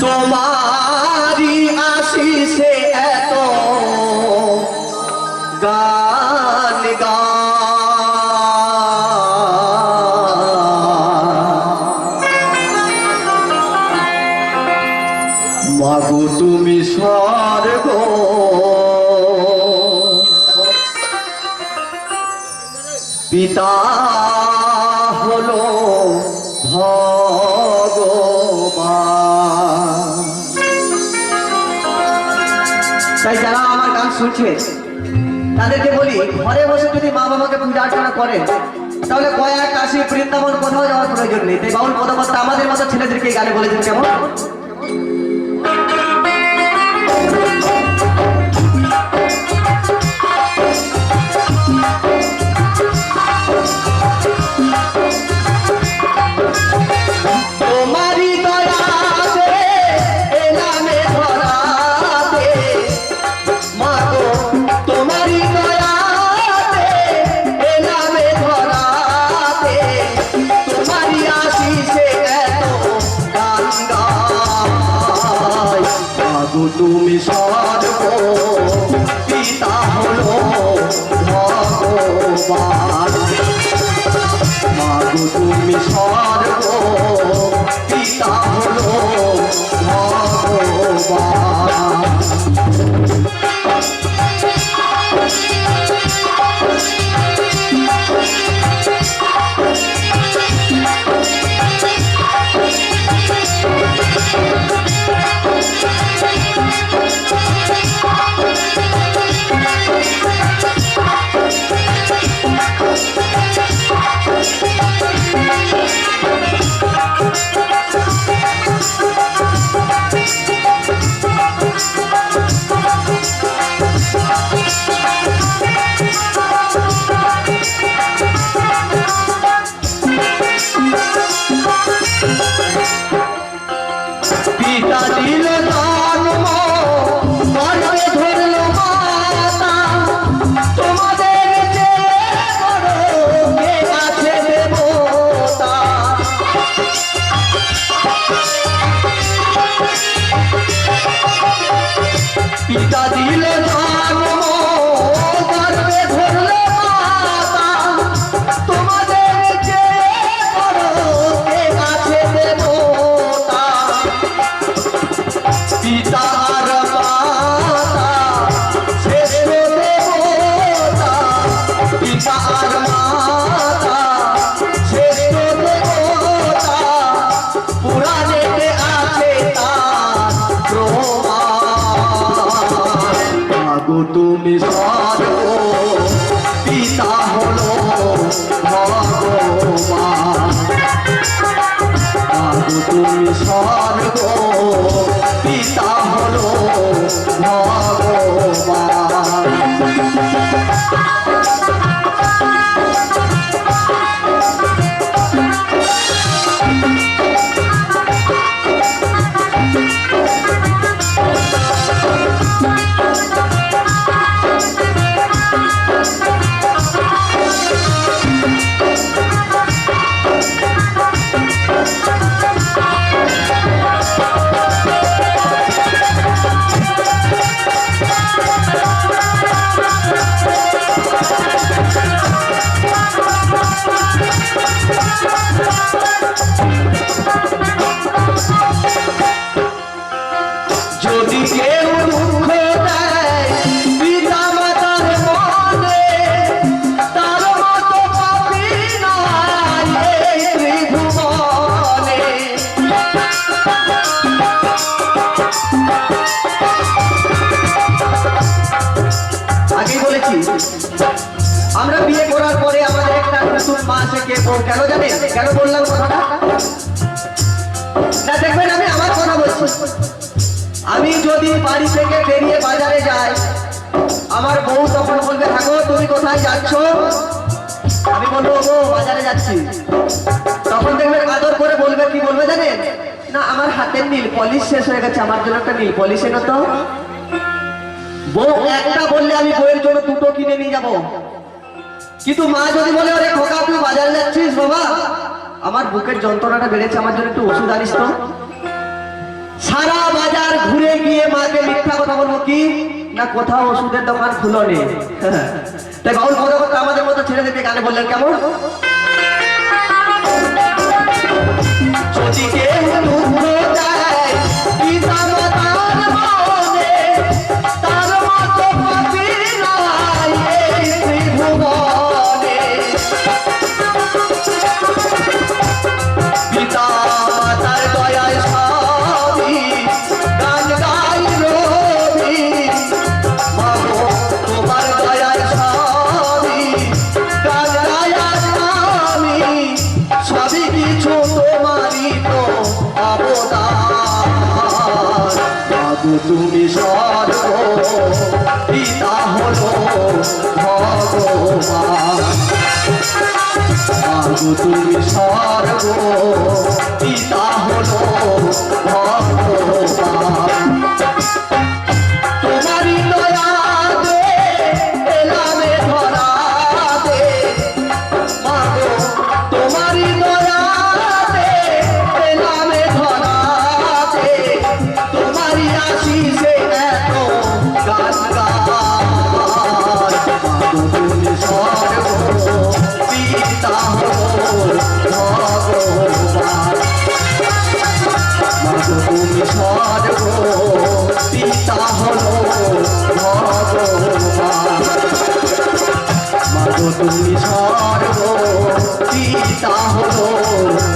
তোমারি আশিসে এত গান গা। মাগো তুমি স্বর্গ। পিতা হলো ভগবান। তাই যারা আমার গান শুনছে তাদেরকে বলি, ঘরে বসে যদি মা বাবাকে পূজা অর্চনা করেন, তাহলে কয়েক কাশি বৃন্দাবন কোথাও যাওয়ার প্রয়োজন নেই। তাই বাউল কথাবার্তা আমাদের মতো ছেলেদেরকে গানে বলেছেন কেমন? তুমি সর্ব পিতা তুমি সর্ব তুমি সর্ব পিতা হলো ভগবান। তুমি স্বর্গ আমরা বিয়ে করার পরে আমাদের একটা নতুন মা আছে, কে কেন জানেন কেন বললাম কথাটা? না, দেখবেন আমি আমার কথা বলছি। আমি যদি বাড়ি থেকে বেরিয়ে বাজারে যাই, আমার বউ তখন বলবে, থাকো, তুমি কোথায় যাচ্ছ? আমি বলব গো বাজারে যাচ্ছি। তখন দেখবেন আদর করে বলবে, কি বলবে জানেন? না, আমার হাতের নীল পলিশ শেষ হয়ে গেছে, আমার জন্য একটা নীল পলিশ এনো তো বউ একটা বললে আমি বউয়ের জন্য দুটো যাব। কিন্তু মা যদি বলে ওরে খোকা, তুই বাজারে যাচ্ছিস, বাবা? আমার বুকের যন্ত্রণাটা বেড়েছে, আমার জন্য একটু ওষুধ আনিস তো। সারা বাজার ঘুরে গিয়ে মাকে মিথ্যা কথা বলব কি? না, কোথাও ওষুধের দোকান খুলো নেই তাই বাউল কথা কথা আমাদের মতো ছেড়ে দিতে গানে বললেন কেমন? যদি পিতা হলো ভগবান মাগো তুমি সর্ব পিতা হলো ভগবান তুমি সর্ব পিতা হলো